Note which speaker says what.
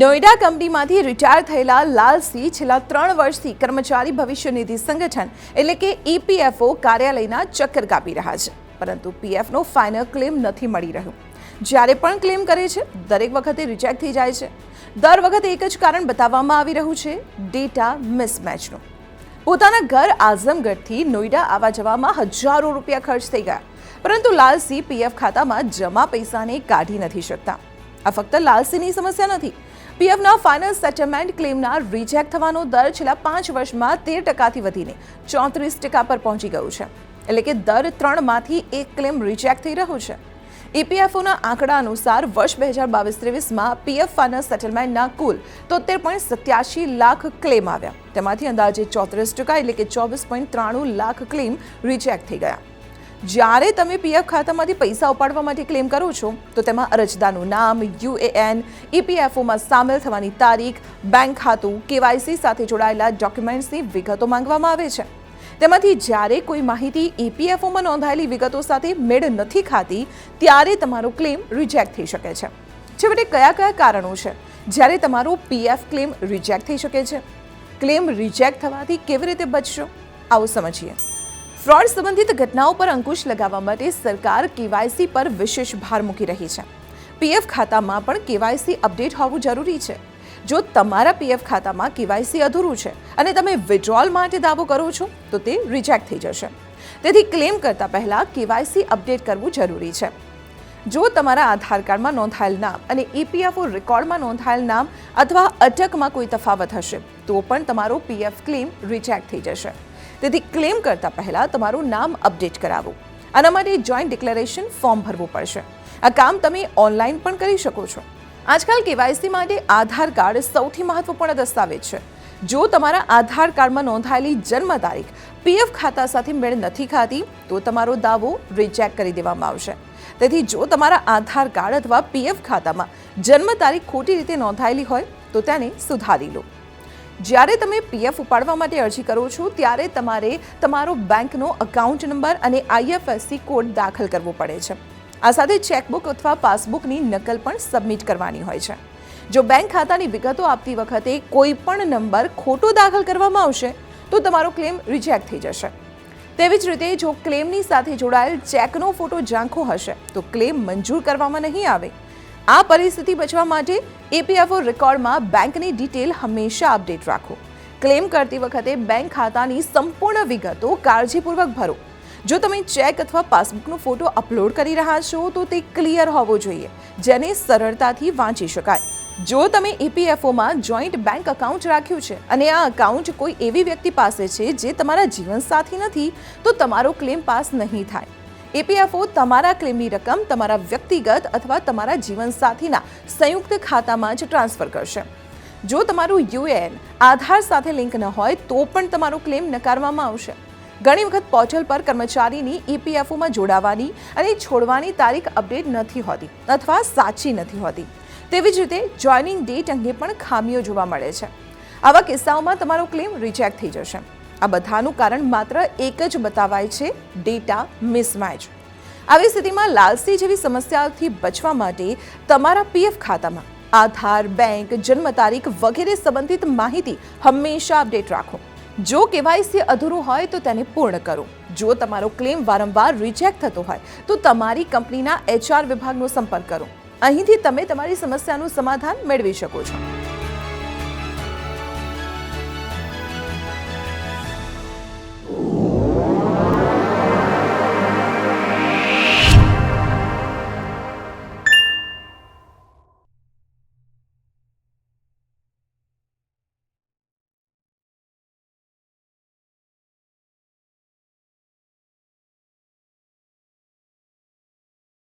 Speaker 1: નોઈડા કંપનીમાંથી રિટાયર થયેલા લાલસિંહ છેલ્લા ત્રણ વર્ષથી કર્મચારી ભવિષ્ય નિધિ સંગઠન એટલે કે ઈપીએફઓ કાર્યાલયના ચક્કર કાપી રહ્યા છે. પરંતુ પીએફનો ફાઇનલ ક્લેમ નથી મળી રહ્યો. જ્યારે પણ ક્લેમ કરે છે, દરેક વખતે રિજેક્ટ થઈ જાય છે. દર વખતે એક જ કારણ બતાવવામાં આવી રહ્યું છે ડેટા મિસમેચનું પોતાના ઘર આઝમગઢથી નોઈડા આવવા જવામાં હજારો રૂપિયા ખર્ચ થઈ ગયા. પરંતુ લાલસિંહ પીએફ ખાતામાં જમા પૈસાને કાઢી નથી શકતા. આ ફક્ત લાલસિંહની સમસ્યા નથી પીએફના ફાઇનલ સેટલમેન્ટ ક્લેમના રિજેક્ટ થવાનો દર છેલ્લા પાંચ વર્ષમાં તેર ટકાથી વધીને ચોત્રીસ ટકા પર પહોંચી ગયું છે. એટલે કે દર ત્રણમાંથી એક ક્લેમ રિજેક્ટ થઈ રહ્યો છે. ઈપીએફઓના આંકડા અનુસાર વર્ષ બે હજાર બાવીસ ત્રેવીસમાં પીએફ ફાઇનલ સેટલમેન્ટના કુલ તોતેર પોઈન્ટ સત્યાસી લાખ ક્લેમ આવ્યા. તેમાંથી અંદાજે ચોત્રીસ ટકા એટલે કે ચોવીસ પોઈન્ટ ત્રાણું લાખ ક્લેમ રિજેક્ટ થઈ ગયા. જ્યારે તમે પીએફ ખાતામાંથી પૈસા ઉપાડવા માટે ક્લેમ કરો છો, તો તેમાં અરજદારનું નામ, યુએએન, ઈપીએફઓમાં સામેલ થવાની તારીખ બેંક ખાતું, કેવાયસી સાથે જોડાયેલા ડોક્યુમેન્ટ્સની વિગતો માંગવામાં આવે છે. તેમાંથી જ્યારે કોઈ માહિતી ઈપીએફઓમાં નોંધાયેલી વિગતો સાથે મેળ નથી ખાતી, ત્યારે તમારો ક્લેમ રિજેક્ટ થઈ શકે છે. છેવટે કયા કયા કારણો છે? જ્યારે તમારો પીએફ ક્લેમ રિજેક્ટ થઈ શકે છે. ક્લેમ રિજેક્ટ થવાથી કેવી રીતે બચશો? આવું સમજીએ. ફ્રોડ સંબંધિત ઘટનાઓ પર અંકુશ લગાવવા માટે સરકાર કેવાયસી પર વિશેષ ભાર મૂકી રહી છે. પીએફ ખાતામાં પણ કેવાયસી અપડેટ હોવું જરૂરી છે. જો તમારા પીએફ ખાતામાં કેવાયસી અધૂરું છે અને તમે વિડ્રોલ માટે દાવો કરો છો, તો તે રિજેક્ટ થઈ જશે. તેથી ક્લેમ કરતા પહેલા કેવાયસી અપડેટ કરવું જરૂરી છે. જો તમારા આધાર કાર્ડમાં નોંધાયેલ નામ અને ઈપીએફઓ રેકોર્ડમાં નોંધાયેલ નામ અથવા અટકમાં કોઈ તફાવત હશે, તો પણ તમારો પીએફ ક્લેમ રિજેક્ટ થઈ જશે. તેથી ક્લેમ કરતા પહેલા તમારું નામ અપડેટ કરાવવું. આના માટે જોઈન્ટ ડિક્લેરેશન ફોર્મ ભરવું પડશે. આ કામ તમે ઓનલાઈન પણ કરી શકો છો. આજકાલ કેવાયસી માટે આધાર કાર્ડ સૌથી મહત્વપૂર્ણ દસ્તાવેજ છે. જો તમારા આધાર કાર્ડમાં નોંધાયેલી જન્મ તારીખ, પીએફ ખાતા સાથે મેળ નથી ખાતી, તો તમારો દાવો રિજેક્ટ કરી દેવામાં આવશે. તેથી જો તમારા આધાર કાર્ડ અથવા પીએફ ખાતામાં જન્મ તારીખ ખોટી રીતે નોંધાયેલી હોય, તો તેને સુધારી લો. જ્યારે તમે પીએફ ઉપાડવા માટે અરજી કરો છો, ત્યારે તમારે તમારો બેંકનો અકાઉન્ટ નંબર અને આઈએફએસસી કોડ દાખલ કરવો પડે છે. આ સાથે ચેકબુક અથવા પાસબુકની નકલ પણ સબમિટ કરવાની હોય છે. જો બેંક ખાતાની વિગતો આપતી વખતે કોઈ પણ નંબર ખોટો દાખલ કરવામાં આવશે, તો તમારો ક્લેમ રિજેક્ટ થઈ જશે. તેવી જ રીતે જો ક્લેમની સાથે જોડાયેલ ચેકનો ફોટો ઝાંખો હશે, તો ક્લેમ મંજૂર કરવામાં નહીં આવે. આ પરિસ્થિતિ બચવા માટે એપીએફઓ રેકોર્ડમાં બેંકની ડિટેલ હંમેશા અપડેટ રાખો. ક્લેમ કરતી વખતે બેંક ખાતાની સંપૂર્ણ વિગતો કાળજીપૂર્વક ભરો. જો તમે ચેક અથવા પાસબુકનો ફોટો અપલોડ કરી રહ્યા છો, તો તે ક્લિયર હોવો જોઈએ, જેને સરળતાથી વાંચી શકાય. જો તમે ઈપીએફઓમાં જોઈન્ટ બેંક અકાઉન્ટ રાખ્યું છે અને આ અકાઉન્ટ કોઈ એવી વ્યક્તિ પાસે છે જે તમારા જીવનસાથી નથી, તો તમારો ક્લેમ પાસ નહીં થાય. એપીએફઓ તમારા ક્લેમની રકમ, તમારા વ્યક્તિગત અથવા તમારા જીવનસાથીના સંયુક્ત ખાતામાં જ ટ્રાન્સફર કરશે. જો તમારું યુએએન આધાર સાથે લિંક ન હોય, તો પણ તમારો ક્લેમ નકારવામાં આવશે. ઘણી વખત પોર્ટલ પર કર્મચારીની ઈપીએફઓમાં જોડાવાની અને છોડવાની તારીખ અપડેટ નથી હોતી અથવા સાચી નથી હોતી. તેવી જ રીતે જોઈનિંગ ડેટ અંગે પણ ખામીઓ જોવા મળે છે. આવા કિસ્સાઓમાં તમારો ક્લેમ રિજેક્ટ થઈ જશે. આ બધાનું કારણ માત્ર એક જ બતાવાય છે ડેટા મિસમેચ આવી સ્થિતિમાં લાલસી જેવી સમસ્યાઓથી બચવા માટે તમારા પીએફ ખાતામાં આધાર, બેંક જન્મ તારીખ વગેરે સંબંધિત માહિતી હંમેશા અપડેટ રાખો. જો કેવાયસી અધૂરું હોય તો તેને પૂર્ણ કરો. જો તમારો ક્લેમ વારંવાર રિજેક્ટ થતો હોય, તો તમારી કંપનીના એચઆર વિભાગનો સંપર્ક કરો. અહીંથી તમે તમારી સમસ્યાનું સમાધાન મેળવી શકો છો.